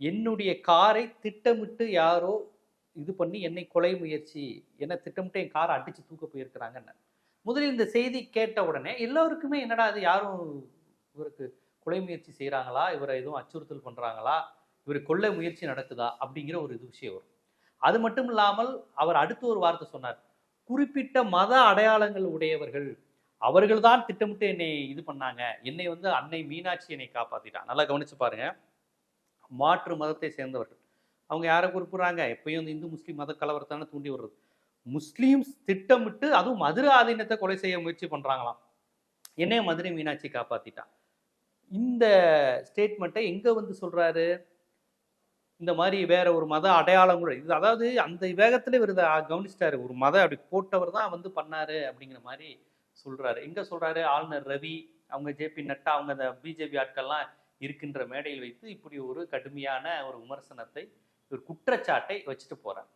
என்னுடைய காரை திட்டமிட்டு யாரோ இது பண்ணி என்னை கொலை முயற்சி என்ன திட்டமிட்டு என் காரை அடித்து தூக்க போயிருக்கிறாங்கன்னு. முதலில் இந்த செய்தி கேட்ட உடனே எல்லோருக்குமே என்னடா அது யாரும் இவருக்கு கொலை முயற்சி செய்கிறாங்களா இவரை எதுவும் அச்சுறுத்தல் பண்ணுறாங்களா இவர் கொள்ளை முயற்சி நடக்குதா அப்படிங்கிற ஒரு இது விஷயம் வரும். அது மட்டும் இல்லாமல் அவர் அடுத்து ஒரு வார்த்தை சொன்னார். குறிப்பிட்ட மத அடையாளங்கள் உடையவர்கள் அவர்கள் தான் திட்டமிட்டு என்னை இது பண்ணாங்க. என்னை வந்து அன்னை மீனாட்சி என்னை காப்பாற்றிட்டான் நல்லா கவனிச்சு பாருங்கள் மாற்று மதத்தை சேர்ந்தவர்கள். அவங்க யாரை குறிப்பிட்றாங்க? எப்பயும் இந்த இந்து முஸ்லீம் மத கலவரத்தான தூண்டி வர்றது முஸ்லீம்ஸ் திட்டமிட்டு அதுவும் மதுரை ஆதீனத்தை கொலை செய்ய முயற்சி பண்ணுறாங்களாம் என்னைய மதுரை மீனாட்சி காப்பாற்றிட்டான் இந்த ஸ்டேட்மெண்ட்டை எங்கே வந்து சொல்கிறாரு இந்த மாதிரி வேற ஒரு மத அடையாளம் கூட இது அதாவது அந்த வேகத்தில் இவர் இதை கவனிச்சிட்டாரு. ஒரு மத அப்படி போட்டவர் தான் வந்து பண்ணாரு அப்படிங்கிற மாதிரி சொல்கிறாரு எங்கே சொல்கிறாரு ஆளுநர் ரவி அவங்க ஜேபி நட்டா அவங்க அந்த பிஜேபி ஆட்கள்லாம் இருக்கின்ற மேடையில் வைத்து இப்படி ஒரு கடுமையான ஒரு விமர்சனத்தை ஒரு குற்றச்சாட்டை வச்சுட்டு போறார்